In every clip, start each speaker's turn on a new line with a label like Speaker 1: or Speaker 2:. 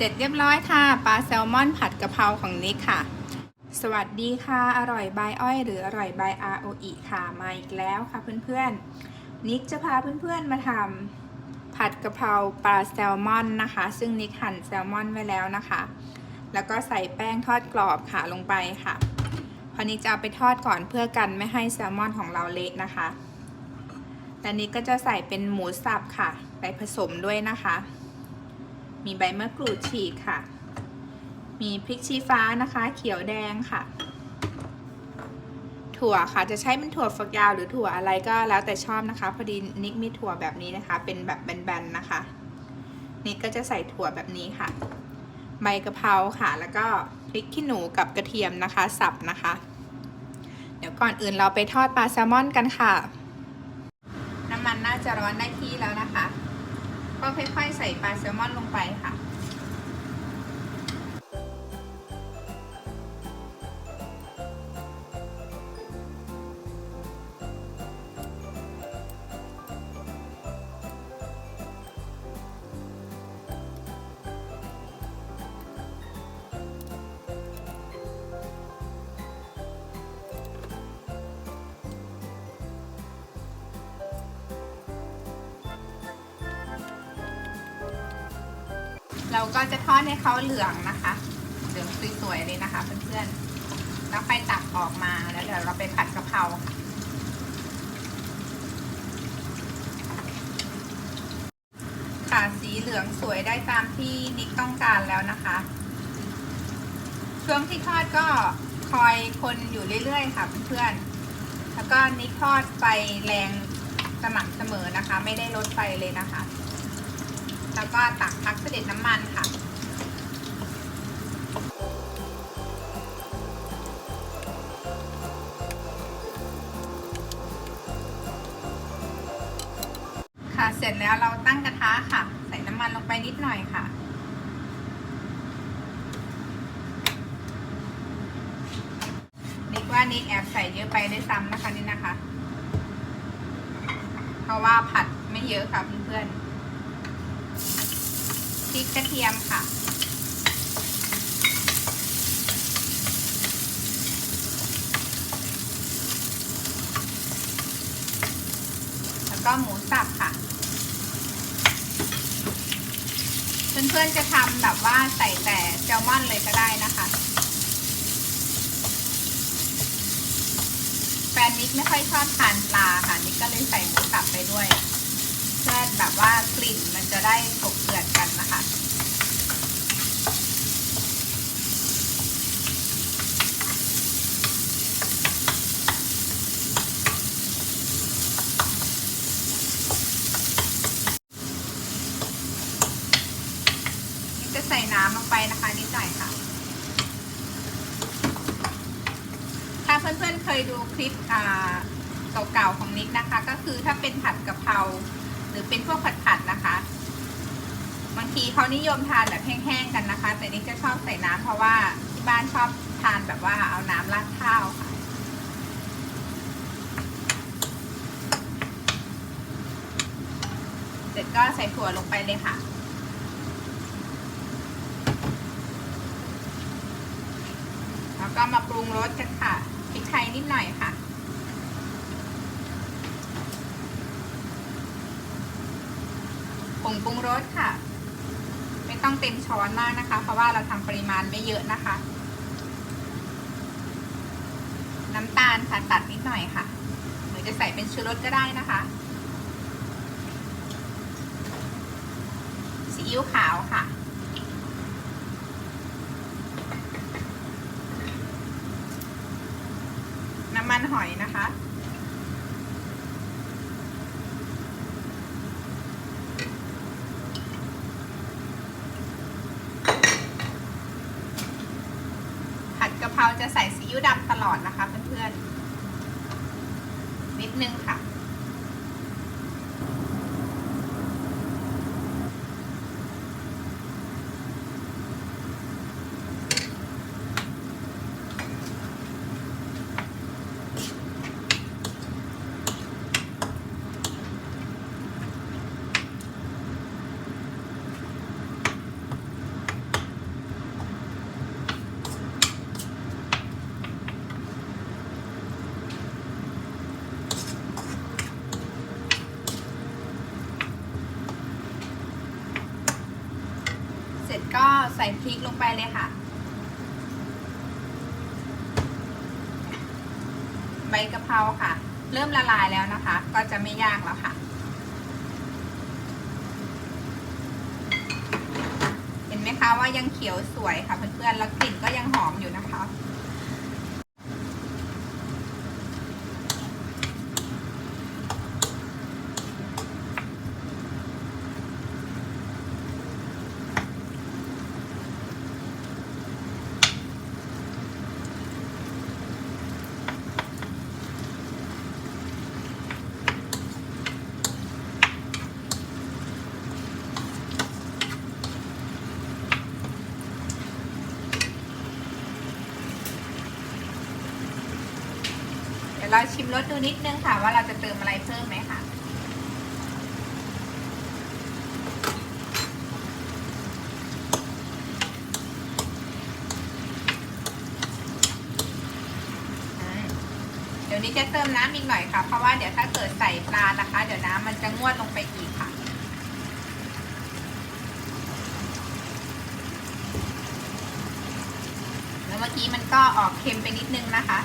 Speaker 1: เสร็จเรียบร้อยค่ะปลาแซลมอนผัดกะเพราของนิกค่ะ สวัสดีค่ะ อร่อยบายอ้อย หรืออร่อยบาย ROE ค่ะมาอีกแล้วค่ะเพื่อนๆนิกจะพาเพื่อนๆมาทำผัดกะเพราปลาแซลมอนนะคะ ซึ่งนิกหั่นแซลมอนไว้แล้วนะคะ แล้วก็ใส่แป้งทอดกรอบค่ะลงไปค่ะพอนิกจะเอาไปทอดก่อนเพื่อกันไม่ให้แซลมอนของเราเละนะคะและนิกก็จะใส่เป็นหมูสับค่ะ ไปผสมด้วยนะคะ มีใบมะกรูดฉีกค่ะ มีพริกชี้ฟ้านะคะ เขียวแดงค่ะ ถั่วค่ะจะใช้เป็นถั่วฝักยาวหรือถั่วอะไรก็แล้วแต่ชอบนะคะ พอดีนิกมีถั่วแบบนี้นะคะ เป็นแบบแบนๆนะคะ นิกก็จะใส่ถั่วแบบนี้ค่ะ ใบกะเพราค่ะ แล้วก็พริกขี้หนูกับกระเทียมนะคะสับนะคะ เดี๋ยวก่อนอื่นเราไปทอดปลาแซลมอนกันค่ะ น้ำมันน่าจะร้อนได้ที่แล้วนะคะ ก็ค่อยๆใส่ปลาแซลมอนลงไปค่ะ เราก็จะทอดให้เขาเหลืองนะคะเหลืองสวยๆเลยนะคะเพื่อนๆแล้วค่อยตักออกมาแล้วเดี๋ยวเราไปผัดกะเพราค่ะค่ะสีเหลืองสวยได้ตามที่นิกต้องการแล้วนะคะ ช่วงที่ทอดก็คอยคนอยู่เรื่อยๆค่ะเพื่อนๆแล้วก็นิกทอดไฟแรงสม่ำเสมอนะคะ ไม่ได้ลดไฟเลยนะคะ แล้วก็ตักพักเสด็จน้ำมันค่ะ ค่ะเสร็จแล้วเราตั้งกระทะค่ะ ใส่น้ำมันลงไปนิดหน่อยค่ะนิกว่านิกแอบใส่เยอะไปได้วยซ้ำนะคะนี่นะคะ เพราะว่าผัดไม่เยอะค่ะเพื่อนๆ พริกกระเทียมค่ะ แล้วก็หมูสับค่ะ เพื่อนๆจะทำแบบว่าใส่แต่แซลมอนเลยก็ได้นะคะ แฟนนิกไม่ค่อยชอบทานปลาค่ะนิกก็เลยใส่หมูสับไปด้วย พื่อแบบว่ากลิ่นมันจะได้กบเกลื่อนกันนะคะนี่จะใส่น้ำลงไปนะคะนิดหน่อยค่ะ ถ้าเพื่อนๆเคยดูคลิปเก่าๆของนิกนะคะ ก็คือถ้าเป็นผัดกะเพรา รือเป็นพวกผัดๆนะคะ บางทีเขานิยมทานแบบแห้งๆกันนะคะ แต่นิกจะชอบใส่น้ำเพราะว่าที่บ้านชอบทานแบบว่าเอาน้ำราดข้าวค่ะเสร็จก็ใส่ถั่วลงไปเลยค่ะแล้วก็มาปรุงรสกันค่ะพริกไทยนิดหน่อยค่ะ งปรุงรสค่ะ ไม่ต้องเต็มช้อนมากนะคะ เพราะว่าเราทำปริมาณไม่เยอะนะคะ น้ำตาลค่ะตัดนิดหน่อยค่ะหรือจะใส่เป็นชูรสก็ได้นะคะซีอิ๊วขาวค่ะน้ำมันหอยนะคะ ผัดกะ เพราจะใส่ซีอิ๊วดำตลอดนะคะเพื่อนๆนิดนึงค่ะ ก็ใส่พริกลงไปเลยค่ะ ใบกะเพราค่ะ เริ่มละลายแล้วนะคะ ก็จะไม่ยากแล้วค่ะ เห็นไหมคะว่ายังเขียวสวยค่ะเพื่อนๆแล้วกลิ่นก็ยังหอมอยู่นะคะ ยวเราชิมรสดูนิดนึงค่ะ ว่าเราจะเติมอะไรเพิ่มไหมค่ะเดี๋ยวนี้จะเติมน้ำอีกหน่อยค่ะ เพราะว่าเดี๋ยวถ้าเกิดใส่ปลานะคะ เดี๋ยวน้ำมันจะงวดลงไปอีกค่ะแล้วเมื่อกี้มันก็ออกเค็มไปนิดนึงนะคะ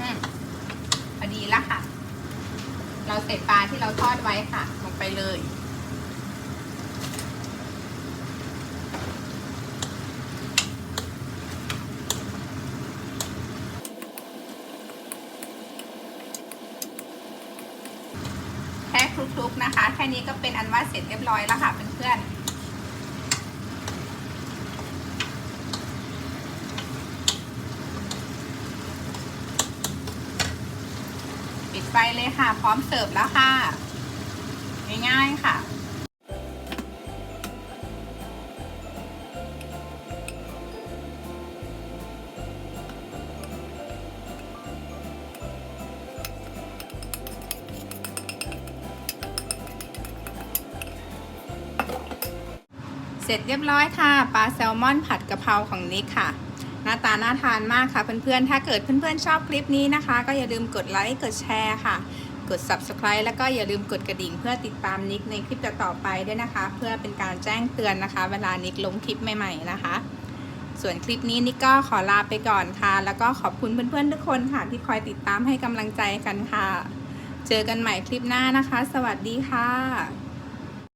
Speaker 1: อืมพอดีแล้วค่ะ เราใส่ปลาที่เราทอดไว้ค่ะ ลงไปเลย แค่คลุกๆนะคะ แค่นี้ก็เป็นอันว่าเสร็จเรียบร้อยแล้วค่ะเพื่อนๆ ไฟเลยค่ะ พร้อมเสิร์ฟแล้วค่ะ ง่ายๆค่ะเสร็จเรียบร้อยค่ะ ปลาแซลมอนผัดกะเพราของนิกค่ะ หน้าตาน่าทานมากค่ะเพื่อนๆ ถ้าเกิดเพื่อนๆชอบคลิปนี้นะคะ ก็อย่าลืมกดไลค์กดแชร์ค่ะ กด subscribe แล้วก็อย่าลืมกดกระดิ่ง เพื่อติดตามนิกในคลิปต่อๆไปด้วยนะคะ เพื่อเป็นการแจ้งเตือนนะคะ เวลานิกลงคลิปใหม่ๆนะคะ ส่วนคลิปนี้นิกก็ขอลาไปก่อนค่ะ แล้วก็ขอบคุณเพื่อนๆทุกคนค่ะที่คอยติดตามให้กำลังใจกันค่ะ เจอกันใหม่คลิปหน้านะคะ สวัสดีค่ะ